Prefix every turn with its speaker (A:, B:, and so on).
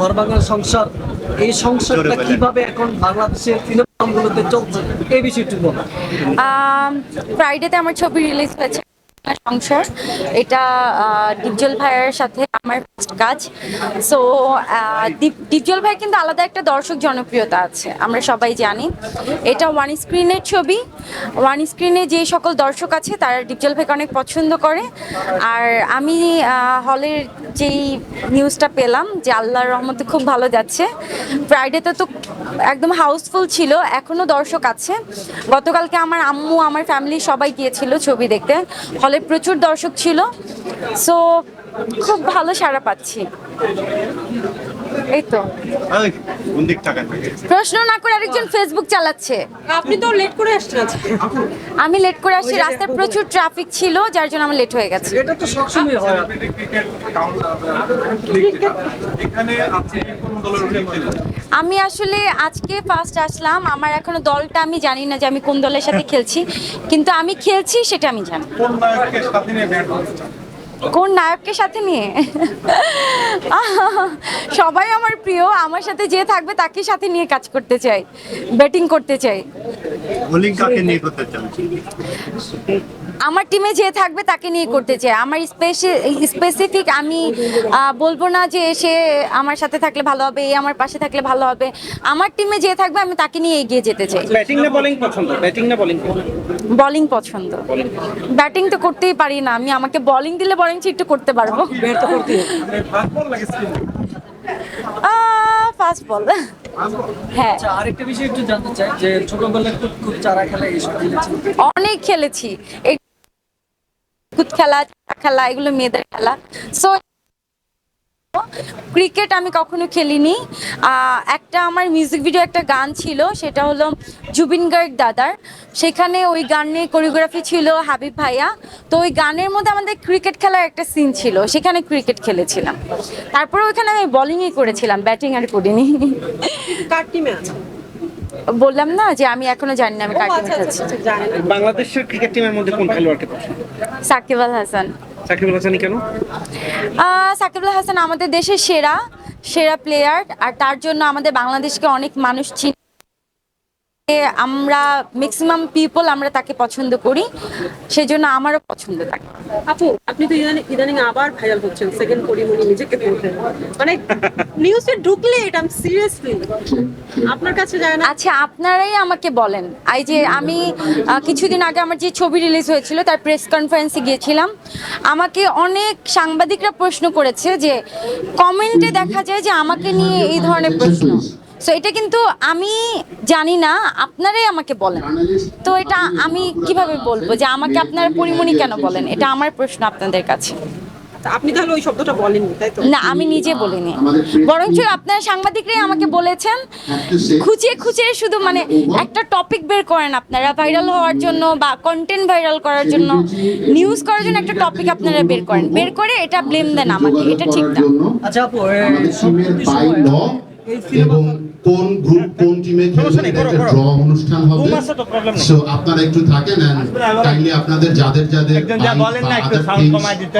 A: ঘর বাংলার সংসার এই সংসারটা কীভাবে এখন বাংলাদেশের সিনেমাগুলোতে চলছে এই বিষয়টি বলো
B: ফ্রাইডেতে আমার ছবি রিলিজ হয়েছে। সংসার। এটা ডিপজল ভাইয়ের সাথে আমার কাজ। সো ডিপজল ভাই কিন্তু আলাদা একটা দর্শক জনপ্রিয়তা আছে, আমরা সবাই জানি। এটা ওয়ান স্ক্রিনের ছবি। ওয়ান স্ক্রিনে যে সকল দর্শক আছে, তারা ডিপজল ভাইকে অনেক পছন্দ করে। আর আমি হলের যেই নিউজটা পেলাম, যে আল্লাহর রহমতে খুব ভালো যাচ্ছে। ফ্রাইডেতে তো একদম হাউসফুল ছিল, এখনও দর্শক আছে। গতকালকে আমার আম্মু, আমার ফ্যামিলি সবাই গিয়েছিল ছবি দেখতে। হলে প্রচুর দর্শক ছিল সো খুব ভালো সাড়া পাচ্ছি। এই তো
C: কোন দিক তাকান
B: প্রশ্ন না করে আরেকজন ফেসবুক চালাচ্ছে।
D: আপনি তো লেট করে আসছেন আজকে।
B: আমি লেট করে আসছি রাস্তায় প্রচুর ট্রাফিক ছিল যার জন্য আমার লেট হয়ে গেছে।
A: এটা তো সবসময় হয়।
C: এখানে আপনি কোন দলের হয়ে
B: আমি আসলে আজকে ফার্স্ট আসলাম। আমার এখনও দলটা আমি জানি না যে আমি কোন দলের সাথে খেলছি। কিন্তু আমি খেলছি সেটা আমি জানি।
C: কোন নায়ককে সাথে নিয়ে?
B: সবাই আমার প্রিয় আমার সাথে যে থাকবে তাকে সাথে নিয়ে কাজ করতে চাই ব্যাটিং করতে চাই।
C: বোলিং কাকে নিয়ে করতে চান?
B: আমার টিমে যে থাকবে তাকে নিয়ে করতে চাই। আমার স্পেসিফিক আমি বলব না যে সে আমার সাথে থাকলে ভালো হবে এ আমার পাশে থাকলে ভালো হবে। আমার টিমে যে থাকবে আমি তাকে নিয়ে এগিয়ে যেতে চাই।
E: ব্যাটিং না বোলিং পছন্দ? ব্যাটিং না বোলিং
B: বলিং পছন্দ। ব্যাটিং তো করতেই পারি না। আমি আমাকে বোলিং দিলে বরং একটু করতে পারব। ফাস্ট বল হ্যাঁ।
A: আচ্ছা আরেকটা বিষয় একটু জানতে চাই যে ছোটবেলায় খুব খুব চারা খেলা
B: অনেক খেলেছি। এই খেলা খেলা এগুলো মেয়েদের খেলা। সো ক্রিকেট আমি কখনো খেলিনি। একটা আমার মিউজিক ভিডিও একটা গান ছিল সেটা হলো জুবিন গার্গ দাদার। সেখানে ওই গানে কোরিওগ্রাফি ছিল হাবিব ভাইয়া। তো ওই গানের মধ্যে আমাদের ক্রিকেট খেলার একটা সিন ছিল সেখানে ক্রিকেট খেলেছিলাম। তারপরে ওইখানে আমি বোলিংই করেছিলাম ব্যাটিং আর করিনি।
D: কার টিমে আছে?
B: বললাম না যে আমি এখনও জানি না আমি কার টিমে
D: আচ্ছা
B: খেলছি।
D: আচ্ছা আচ্ছা,
E: বাংলাদেশের ক্রিকেট টিমের মধ্যে কোন খেলোয়াড়কে পছন্দ?
B: সাকিব আল হাসান।
E: সাকিব হাসানই কেন?
B: সাকিবুল হাসান আমাদের দেশের সেরা সেরা প্লেয়ার আর তার জন্য আমাদের বাংলাদেশকে অনেক মানুষ চিনে আমরা ম্যাক্সিমাম পিপল আমরা তাকে পছন্দ করি সেজন্য আমারও পছন্দ থাকে
D: আপু আপনি তো ইদানিং ইদানিং আবার ভাইরাল হচ্ছেন সেকেন্ড পরিমণি নিজেকে মানে নিউজে ঢুকলে এটা আমি সিরিয়াসলি আপনার কাছে যায় না?
B: আচ্ছা আপনারাই আমাকে বলেন। এই যে আমি কিছুদিন আগে আমার যে ছবি রিলিজ হয়েছিল তার প্রেস কনফারেন্সে গিয়েছিলাম। আমাকে অনেক সাংবাদিকরা প্রশ্ন করেছে যে কমেন্টে দেখা যায় যে আমাকে নিয়ে এই ধরনের প্রশ্ন। সো এটা কিন্তু আমি জানি না আপনারাই আমাকে বলেন। তো এটা আমি কীভাবে বলব যে আমাকে আপনারা পরিমণি কেন বলেন? এটা আমার প্রশ্ন আপনাদের কাছে।
D: আপনি তাহলে ওই শব্দটা বলেননি তাই তো?
B: না আমি নিজে বলিনি। বরঞ্চ আপনারা সাংবাদিকরাই আমাকে বলেছেন খুঁচিয়ে খুঁচিয়ে শুধু মানে একটা টপিক বের করেন আপনারা ভাইরাল হওয়ার জন্য বা কন্টেন্ট ভাইরাল করার জন্য নিউজ করার জন্য একটা টপিক আপনারা বের করেন। বের করে এটা ব্লেম দেন আমাকে এটা ঠিক না।
A: আচ্ছা আপু এই
F: কোন গ্রুপ কোন টিমে খেলবে একটা ড্র অনুষ্ঠান হবে। সো আপনারা একটু থাকেন এন্ড কাইন্ডলি আপনাদের যাদের যাদের
G: একজন যা বলেন না, একটু সাউন্ড কমায় দিতে।